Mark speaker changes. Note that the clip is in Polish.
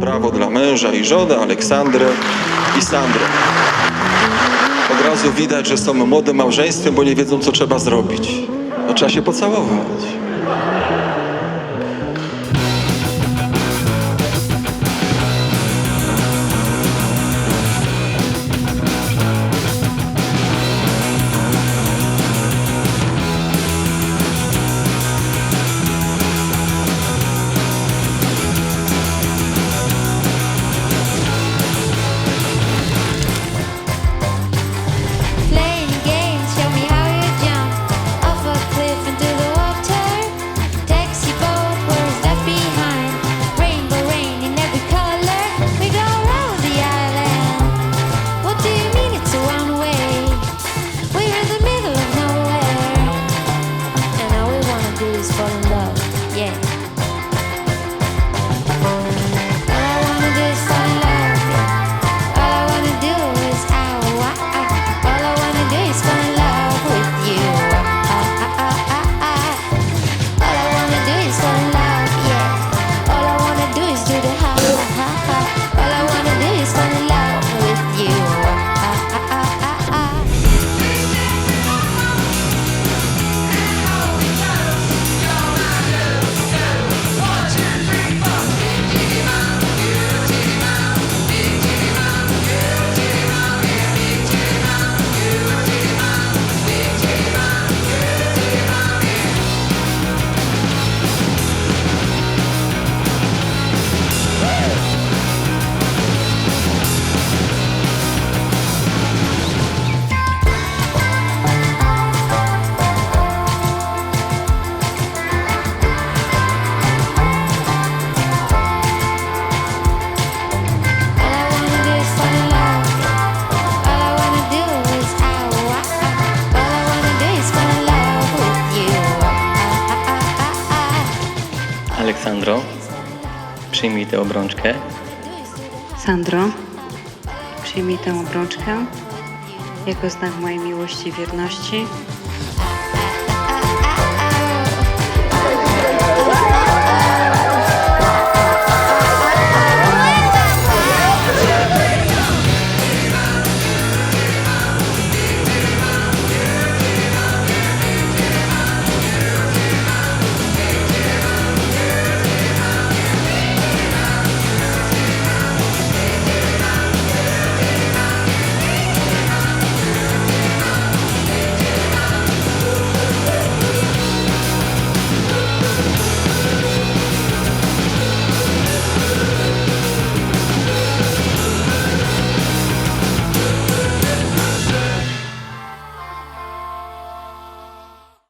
Speaker 1: Brawo dla męża i żony, Aleksandrę i Sandrę. Od razu widać, że są młodym małżeństwem, bo nie wiedzą, co trzeba zrobić. No, trzeba się pocałować.
Speaker 2: Sandro, przyjmij tę obrączkę.
Speaker 3: Sandro, przyjmij tę obrączkę jako znak mojej miłości i wierności.